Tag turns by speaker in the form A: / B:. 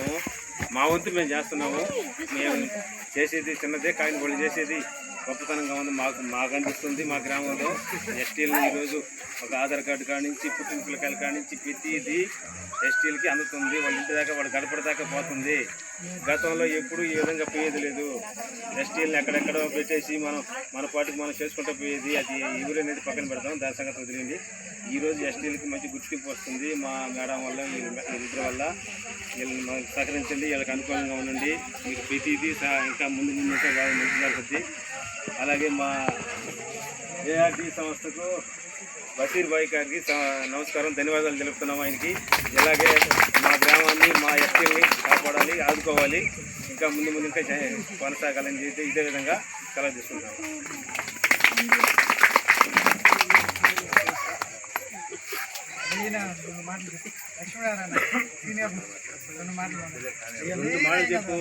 A: చేస్తున్నాము. మా వంతు మేము చేస్తున్నాము. మేము చేసేది చిన్నదే కానీ వాళ్ళు చేసేది గొప్పతనంగా ఉంది. మాకు మాకు అనిపిస్తుంది మా గ్రామంలో. ఎస్టీలు ఈరోజు ఒక ఆధార్ కార్డు కానించి పుట్టిన పిల్లకాయలు కానించి ప్రతిదీ ప్రతిది ఎస్టీలకి అందుతుంది. వాళ్ళ ఇంటి దాకా వాళ్ళ గడపడ దాకా పోతుంది. గతంలో ఎప్పుడు ఈ విధంగా పోయేది లేదు. ఎస్టీలను ఎక్కడెక్కడో పెట్టేసి మనం మన పాటికి మనం చేసుకుంటూ పోయేది. అది ఎవరు అనేది పక్కన పెడతాం దాని సంగతి వదిలింది ఈరోజు ఎస్టీలకి మంచి గుర్తింపు వస్తుంది. మా మేడం వల్ల వీళ్ళిద్దరి వల్ల. వీళ్ళని సహకరించండి. వీళ్ళకి అనుకూలంగా ఉండండి. మీకు ప్రతిదీ సహా- ఇంకా ముందు ముందు ఇంకా మంచి జరుగుతుంది అలాగే మా ఏఆర్టీ సంస్థకు బషీర్ భాయ్ గారికి నమస్కారం ధన్యవాదాలు తెలుపుతున్నాం ఆయనకి. ఇలాగే మా గ్రామాన్ని మా ఎస్టీల్ని కాపాడాలి ఆదుకోవాలి. ఇంకా ముందు ముందు ఇంకా కొనసాగాలని చెప్పి ఇదే విధంగా సెలవు తీసుకుంటాం.
B: లక్ష్మీనారాయణ సీనియర్. రెండు మాటలు.
A: చెప్పు.